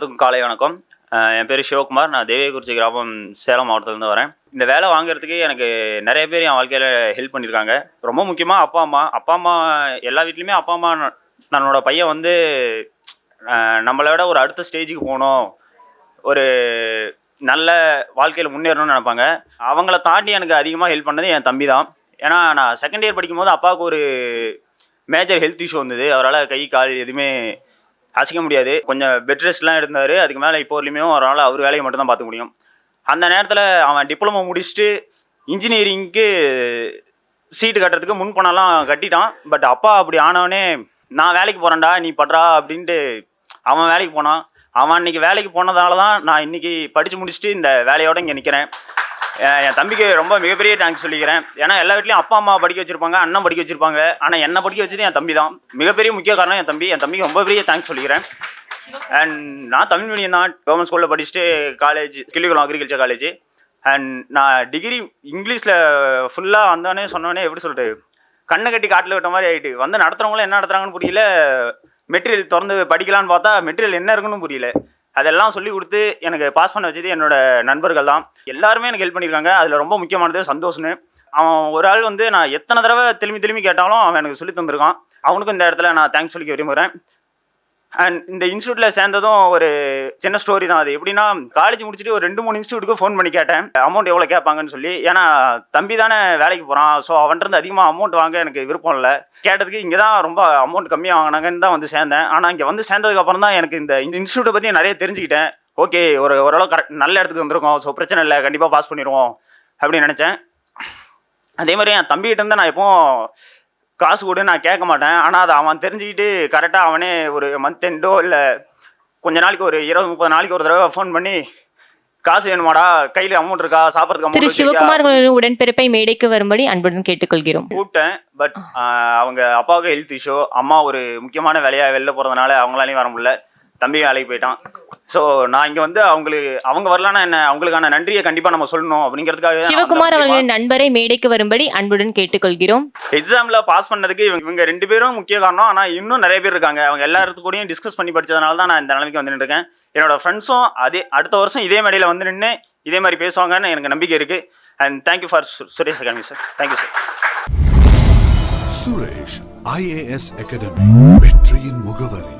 எல்லாத்துக்கும் காலை வணக்கம். என் பேர் சிவகுமார். நான் தேவியகுறிச்சி கிராமம் சேலம் மாவட்டத்துலேருந்து வரேன். இந்த வேலை வாங்குறதுக்கு எனக்கு நிறைய பேர் என் வாழ்க்கையில் ஹெல்ப் பண்ணியிருக்காங்க. ரொம்ப முக்கியமாக அப்பா அம்மா. அப்பா அம்மா எல்லா வீட்லேயுமே அப்பா அம்மா தன்னோட பையன் வந்து நம்மளை விட ஒரு அடுத்த ஸ்டேஜுக்கு போகணும். ஒரு நல்ல வாழ்க்கையில் முன்னேறணும்னு நினைப்பாங்க. அவங்கள தாண்டி எனக்கு அதிகமாக ஹெல்ப் பண்ணது என் தம்பி தான். ஏன்னா நான் செகண்ட் இயர் படிக்கும்போது அப்பாவுக்கு ஒரு மேஜர் ஹெல்த் இஷ்யூ வந்தது. அவரால் கை கால் எதுவுமே அசைக்க முடியாது. கொஞ்சம் பெட் ரெஸ்ட்லாம் இருந்தார் அதுக்கு மேலே இப்போ வரலையுமே அவரால் அவர் வேலையை மட்டும் தான் பார்த்துக்க முடியும். அந்த நேரத்தில் அவன் டிப்ளமோ முடிச்சுட்டு இன்ஜினியரிங்க்கு சீட்டு கட்டுறதுக்கு முன் பணம்லாம் கட்டிட்டான். பட் அப்பா அப்படி ஆனவனே நான் வேலைக்கு போகிறேன்டா நீ பட்றா அப்படின்ட்டு அவன் வேலைக்கு போனான். அவன் அன்னைக்கு வேலைக்கு போனதால தான் நான் இன்னைக்கு படித்து முடிச்சுட்டு இந்த வேலையோட இங்கே நிற்கிறேன் என் தம்பிக்கு ரொம்ப மிகப்பெரிய தேங்க்ஸ் சொல்லிக்கிறேன். ஏன்னா எல்லா வீட்லையும் அப்பா அம்மா படிக்க வச்சிருப்பாங்க அண்ணன் படிக்க வச்சிருப்பாங்க. ஆனால் என்னை படிக்க வச்சது என் தம்பி தான். மிகப்பெரிய முக்கிய காரணம் என் தம்பி. என் தம்பிக்கு ரொம்ப பெரிய தேங்க்ஸ் சொல்லிக்கிறேன். அண்ட் நான் தமிழ் மீடியம் தான். கவர்மெண்ட் ஸ்கூலில் படிச்சுட்டு college Killikulam agriculture college and நான் டிகிரி இங்கிலீஷில் ஃபுல்லாக வந்தோடனே சொன்னோடனே எப்படி சொல்லிட்டு கண்ணை கட்டி காட்டில் விட்ட மாதிரி ஆகிட்டு வந்து நடத்துறவங்களும் என்ன நடத்துறாங்கன்னு புரியல. மெட்டீரியல் திறந்து படிக்கலான்னு பார்த்தா மெட்டீரியல் என்ன இருக்குன்னு புரியல. அதெல்லாம் சொல்லி கொடுத்து எனக்கு பாஸ் பண்ண வச்சது என்னோட நண்பர்கள் தான். எல்லாருமே எனக்கு ஹெல்ப் பண்ணியிருக்காங்க. அதில் ரொம்ப முக்கியமானது சந்தோஷ்னு. அவன் ஒரு ஆள் வந்து நான் எத்தனை தடவை திரும்பி திரும்பி கேட்டாலும் அவன் எனக்கு சொல்லி தந்திருக்கான். அவனுக்கும் இந்த இடத்துல நான் தேங்க்ஸ் சொல்லிக்க விரும்புகிறேன் அண்ட் இந்த இன்ஸ்டியூட்டில் சேர்ந்ததும் ஒரு சின்ன ஸ்டோரி தான் அது. எப்படின்னா காலேஜ் முடிச்சுட்டு ஒரு ரெண்டு மூணு இன்ஸ்டியூட்டுக்கு ஃபோன் பண்ணி கேட்டேன். அமௌண்ட் எவ்வளோ கேட்பாங்கன்னு சொல்லி. ஏன்னா தம்பி தானே வேலைக்கு போகிறான் ஸோ அவன்கிட்ட அதிகமாக அமௌண்ட் வாங்க எனக்கு விருப்பம் இல்லை. கேட்டதுக்கு இங்கே தான் ரொம்ப அமௌண்ட் கம்மியாக வாங்கினாங்கன்னு தான் வந்து சேர்ந்தேன். ஆனால் இங்கே வந்து சேர்ந்ததுக்கு அப்புறம் தான் எனக்கு இந்த இன்ஸ்டியூட்டை பற்றி நிறைய தெரிஞ்சுக்கிட்டேன். ஓகே ஒரு ஓரளவு கரெக்ட் நல்ல இடத்துக்கு வந்திருக்கோம். ஸோ பிரச்சனை இல்லை. கண்டிப்பாக பாஸ் பண்ணிடுவோம். அப்படின்னு நினச்சேன். அதே மாதிரி என் தம்பிகிட்ட இருந்து நான் எப்போ காசு கொடு நான் கேட்க மாட்டேன். ஆனால் அதை அவன் தெரிஞ்சுக்கிட்டு கரெக்டாக அவனே ஒரு மந்த் எண்டோ இல்லை கொஞ்ச நாளைக்கு ஒரு இருபது முப்பது நாளைக்கு ஒரு தடவை ஃபோன் பண்ணி காசு வேணுமாடா? கையில் அமௌண்ட் இருக்கா? சாப்பிட்றதுக்கு திரு சிவகுமார் உடன்பிறப்பை மேடைக்கு வரும்படி அன்புடன் கேட்டுக்கொள்கிறோம். கூப்பிட்டேன். பட் அவங்க அப்பாவுக்கு ஹெல்த் இஷ்யூ அம்மா ஒரு முக்கியமான வேலையாக வெளில போகிறதுனால அவங்களாலையும் வர முடியல. தம்பி வேலைக்கு போயிட்டான். ஸோ நான் இங்கே வந்து அவங்களுக்கு அவங்க வரலன்னா என்ன? அவங்களுக்கான நன்றியை கண்டிப்பாக நம்ம சொல்லணும் அப்படிங்கிறதுக்காக சிவகுமார் அவர்களின் நண்பரை மேடைக்கு வரும்படி அன்புடன் கேட்டுக்கொள்கிறோம். எக்ஸாமில் பாஸ் பண்ணதுக்கு இவங்க இவங்க ரெண்டு பேரும் முக்கிய காரணம். ஆனால் இன்னும் நிறைய பேர் இருக்காங்க. அவங்க எல்லாத்து கூடயும் டிஸ்கஸ் பண்ணி படிச்சதுனால தான் நான் இந்த நிலைமைக்கு வந்து நின்றுருக்கேன். என்னோட ஃப்ரெண்ட்ஸும் அதே அடுத்த வருஷம் இதே மேடையில் வந்து நின்று இதே மாதிரி பேசுவாங்கன்னு எனக்கு நம்பிக்கை இருக்குது and thank you for Suresh Academy sir thank you sir Suresh IAS Academy வெற்றியின் முகவரி.